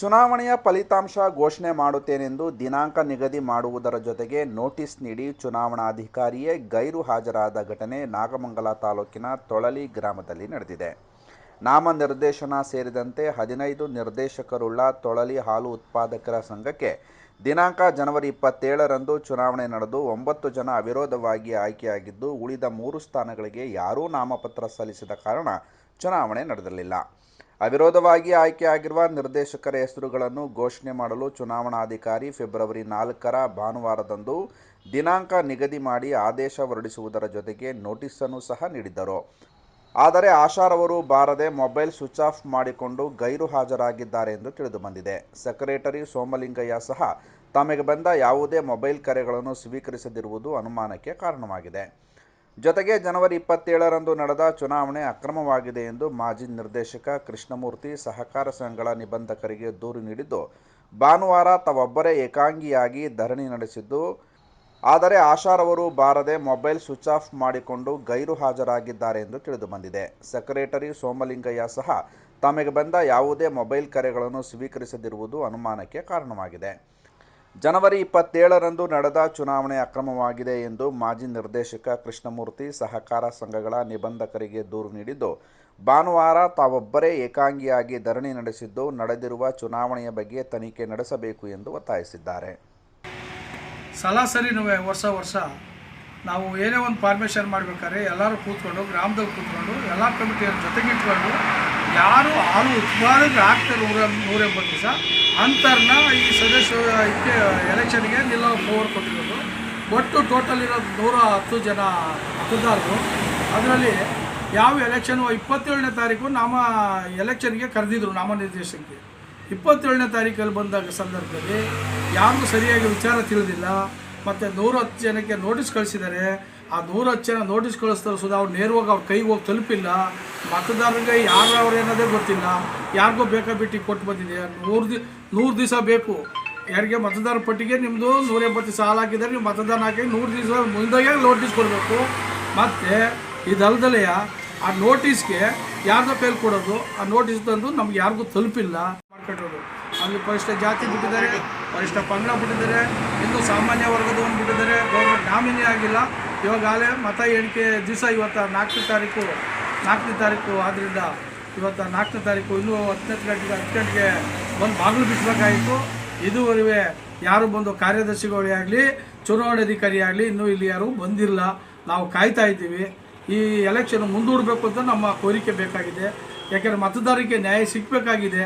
ಚುನಾವಣೆಯ ಫಲಿತಾಂಶ ಘೋಷಣೆ ಮಾಡುತ್ತೇನೆಂದು ದಿನಾಂಕ ನಿಗದಿ ಮಾಡುವುದರ ಜೊತೆಗೆ ನೋಟಿಸ್ ನೀಡಿ ಚುನಾವಣಾಧಿಕಾರಿಯೇ ಗೈರು ಹಾಜರಾದ ಘಟನೆ ನಾಗಮಂಗಲ ತಾಲೂಕಿನ ತೊಳಲಿ ಗ್ರಾಮದಲ್ಲಿ ನಡೆದಿದೆ. ನಾಮನಿರ್ದೇಶನ ಸೇರಿದಂತೆ ಹದಿನೈದು ನಿರ್ದೇಶಕರುಳ್ಳ ತೊಳಲಿ ಹಾಲು ಉತ್ಪಾದಕರ ಸಂಘಕ್ಕೆ ದಿನಾಂಕ ಜನವರಿ ಇಪ್ಪತ್ತೇಳರಂದು ಚುನಾವಣೆ ನಡೆದು ಒಂಬತ್ತು ಜನ ಅವಿರೋಧವಾಗಿ ಆಯ್ಕೆಯಾಗಿದ್ದು, ಉಳಿದ ಮೂರು ಸ್ಥಾನಗಳಿಗೆ ಯಾರೂ ನಾಮಪತ್ರ ಸಲ್ಲಿಸಿದ ಕಾರಣ ಚುನಾವಣೆ ನಡೆದಿರಲಿಲ್ಲ. ಅವಿರೋಧವಾಗಿ ಆಯ್ಕೆಯಾಗಿರುವ ನಿರ್ದೇಶಕರ ಹೆಸರುಗಳನ್ನು ಘೋಷಣೆ ಮಾಡಲು ಚುನಾವಣಾಧಿಕಾರಿ ಫೆಬ್ರವರಿ ನಾಲ್ಕರ ಭಾನುವಾರದಂದು ದಿನಾಂಕ ನಿಗದಿ ಮಾಡಿ ಆದೇಶ ಹೊರಡಿಸುವುದರ ಜೊತೆಗೆ ನೋಟಿಸನ್ನು ಸಹ ನೀಡಿದ್ದರು. ಆದರೆ ಆಶಾರವರು ಬಾರದೆ ಮೊಬೈಲ್ ಸ್ವಿಚ್ ಆಫ್ ಮಾಡಿಕೊಂಡು ಗೈರು ಹಾಜರಾಗಿದ್ದಾರೆ ಎಂದು ತಿಳಿದುಬಂದಿದೆ. ಸೆಕ್ರೆಟರಿ ಸೋಮಲಿಂಗಯ್ಯ ಸಹ ತಮಗೆ ಬಂದ ಯಾವುದೇ ಮೊಬೈಲ್ ಕರೆಗಳನ್ನು ಸ್ವೀಕರಿಸದಿರುವುದು ಅನುಮಾನಕ್ಕೆ ಕಾರಣವಾಗಿದೆ. ಜೊತೆಗೆ ಜನವರಿ ಇಪ್ಪತ್ತೇಳರಂದು ನಡೆದ ಚುನಾವಣೆ ಅಕ್ರಮವಾಗಿದೆ ಎಂದು ಮಾಜಿ ನಿರ್ದೇಶಕ ಕೃಷ್ಣಮೂರ್ತಿ ಸಹಕಾರ ಸಂಘಗಳ ನಿಬಂಧಕರಿಗೆ ದೂರು ನೀಡಿದ್ದು, ಭಾನುವಾರ ತಾವೊಬ್ಬರೇ ಏಕಾಂಗಿಯಾಗಿ ಧರಣಿ ನಡೆಸಿದ್ದು ಆದರೆ ಆಶಾರವರು ಬಾರದೆ ಮೊಬೈಲ್ ಸ್ವಿಚ್ ಆಫ್ ಮಾಡಿಕೊಂಡು ಗೈರು ಹಾಜರಾಗಿದ್ದಾರೆ ಎಂದು ತಿಳಿದುಬಂದಿದೆ ಸೆಕ್ರೆಟರಿ ಸೋಮಲಿಂಗಯ್ಯ ಸಹ ತಮಗೆ ಬಂದ ಯಾವುದೇ ಮೊಬೈಲ್ ಕರೆಗಳನ್ನು ಸ್ವೀಕರಿಸದಿರುವುದು ಅನುಮಾನಕ್ಕೆ ಕಾರಣವಾಗಿದೆ. ಜನವರಿ ಇಪ್ಪತ್ತೇಳರಂದು ನಡೆದ ಚುನಾವಣೆ ಅಕ್ರಮವಾಗಿದೆ ಎಂದು ಮಾಜಿ ನಿರ್ದೇಶಕ ಕೃಷ್ಣಮೂರ್ತಿ, ಸಹಕಾರ ಸಂಘಗಳ ನಿಬಂಧಕರಿಗೆ ದೂರು ನೀಡಿದ್ದು, ಭಾನುವಾರ ತಾವೊಬ್ಬರೇ ಏಕಾಂಗಿಯಾಗಿ ಧರಣಿ ನಡೆಸಿದ್ದು, ನಡೆದಿರುವ ಚುನಾವಣೆಯ ಬಗ್ಗೆ ತನಿಖೆ ನಡೆಸಬೇಕು ಎಂದು ಒತ್ತಾಯಿಸಿದ್ದಾರೆ. ಸರಾಸರಿ ವರ್ಷ ವರ್ಷ. ನಾವು ಏನೇ ಒಂದು ಫಾರ್ಮೇಷನ್ ಮಾಡಬೇಕಾದ್ರೆ ಎಲ್ಲರೂ ಕೂತ್ಕೊಂಡು ಗ್ರಾಮದಲ್ಲಿ ಕೂತ್ಕೊಂಡು, ಎಲ್ಲ ಕಮಿಟಿಯವ್ರ ಜೊತೆಗೆ ಇಟ್ಕೊಂಡು, ಯಾರು ಹಾಲು ಉತ್ಪಾದನೆ ಆಗ್ತಾರೆ ನೂರ ನೂರ ಎಂಬತ್ತು ದಿವಸ ಅಂತರ್ನ ಈ ಸದಸ್ಯ ಇದಕ್ಕೆ ಎಲೆಕ್ಷನ್ಗೆ ನಿಲ್ಲೋ ಪವರ್ ಕೊಟ್ಟಿರೋದು. ಒಟ್ಟು ಟೋಟಲ್ ಇರೋದು ನೂರ ಹತ್ತು ಜನ ಮತದಾರರು ಅದರಲ್ಲಿ ಯಾವ ಎಲೆಕ್ಷನ್ ಇಪ್ಪತ್ತೇಳನೇ ತಾರೀಕು ನಾಮ ಎಲೆಕ್ಷನ್ಗೆ ಕರೆದಿದ್ರು ನಾಮನಿರ್ದೇಶನಕ್ಕೆ. ಇಪ್ಪತ್ತೇಳನೇ ತಾರೀಕಲ್ಲಿ ಬಂದಾಗ ಸಂದರ್ಭದಲ್ಲಿ ಯಾರಿಗೂ ಸರಿಯಾಗಿ ವಿಚಾರ ತಿಳಿದಿಲ್ಲ. ಮತ್ತು ನೂರ ಹತ್ತು ಜನಕ್ಕೆ ನೋಟಿಸ್ ಕಳಿಸಿದ್ದಾರೆ. ಆ ನೂರ ಹತ್ತು ಜನ ನೋಟಿಸ್ ಕಳಿಸ್ತಾರೆ ಸುಧಾ ಅವ್ರು ನೇರವಾಗಿ ಅವ್ರ ಕೈಗೆ ಹೋಗಿ ತಲುಪಿಲ್ಲ. ಮತದಾರರಿಗೆ ಯಾರು ಅವ್ರು ಏನೋದೇ ಗೊತ್ತಿಲ್ಲ. ಯಾರಿಗೋ ಬೇಕಾ ಬಿಟ್ಟು ಕೊಟ್ಟು ಬಂದಿದೆ. ನೂರು ದಿ, ನೂರು ದಿವಸ ಬೇಕು. ಯಾರಿಗೆ ಮತದಾರ ಪಟ್ಟಿಗೆ ನಿಮ್ಮದು ನೂರ ಎಂಬತ್ತು ಸಾಲ ಹಾಕಿದರೆ ನೀವು ಮತದಾನ ಹಾಕಿ ನೂರು ದಿವಸ ಮುಂದಾಗೆ ನೋಟಿಸ್ ಕೊಡಬೇಕು. ಮತ್ತು ಇದಲ್ದಲೆಯ ಆ ನೋಟಿಸ್ಗೆ ಯಾರ್ದೋ ಕೈಲಿ ಕೊಡೋದು. ಆ ನೋಟಿಸ್ ತಂದು ನಮ್ಗೆ ಯಾರಿಗೂ ತಲುಪಿಲ್ಲ. ಮಾಡ್ಕೊಂಡಿರೋದು ಅಲ್ಲಿ ಪರಿಷ್ಠ ಜಾತಿ ಬಿಟ್ಟಿದ್ದಾರೆ, ಪರಿಷ್ಠ ಪಂಗಡ ಬಿಟ್ಟಿದ್ದಾರೆ ಇನ್ನು ಸಾಮಾನ್ಯ ವರ್ಗದವನು ಬಿಟ್ಟಿದ್ದಾರೆ ಗೌರ್ಮೆಂಟ್ ನಾಮಿನಿ ಆಗಿಲ್ಲ. ಇವಾಗಲೇ ಮತ ಎಣಿಕೆ ದಿವಸ ಇವತ್ತು ನಾಲ್ಕನೇ ತಾರೀಕು ನಾಲ್ಕನೇ ತಾರೀಕು ಆದ್ದರಿಂದ ಇವತ್ತು ನಾಲ್ಕನೇ ತಾರೀಕು ಇನ್ನೂ ಹತ್ತನೇ ಗಂಟೆಗೆ ಹತ್ತು ಗಂಟೆಗೆ ಬಂದು ಬಾಗಿಲು ಬಿಚ್ಚಬೇಕಾಯಿತು ಇದುವರೆಗೆ ಯಾರು ಬಂದು ಕಾರ್ಯದರ್ಶಿಗಳೇ ಆಗಲಿ ಚುನಾವಣಾಧಿಕಾರಿ ಆಗಲಿ, ಇನ್ನೂ ಇಲ್ಲಿ ಯಾರೂ ಬಂದಿಲ್ಲ. ನಾವು ಕಾಯ್ತಾ ಇದ್ದೀವಿ. ಈ ಎಲೆಕ್ಷನ್ ಮುಂದೂಡಬೇಕು ಅಂತ ನಮ್ಮ ಕೋರಿಕೆ ಬೇಕಾಗಿದೆ. ಯಾಕೆಂದರೆ ಮತದಾರರಿಗೆ ನ್ಯಾಯ ಸಿಗಬೇಕಾಗಿದೆ.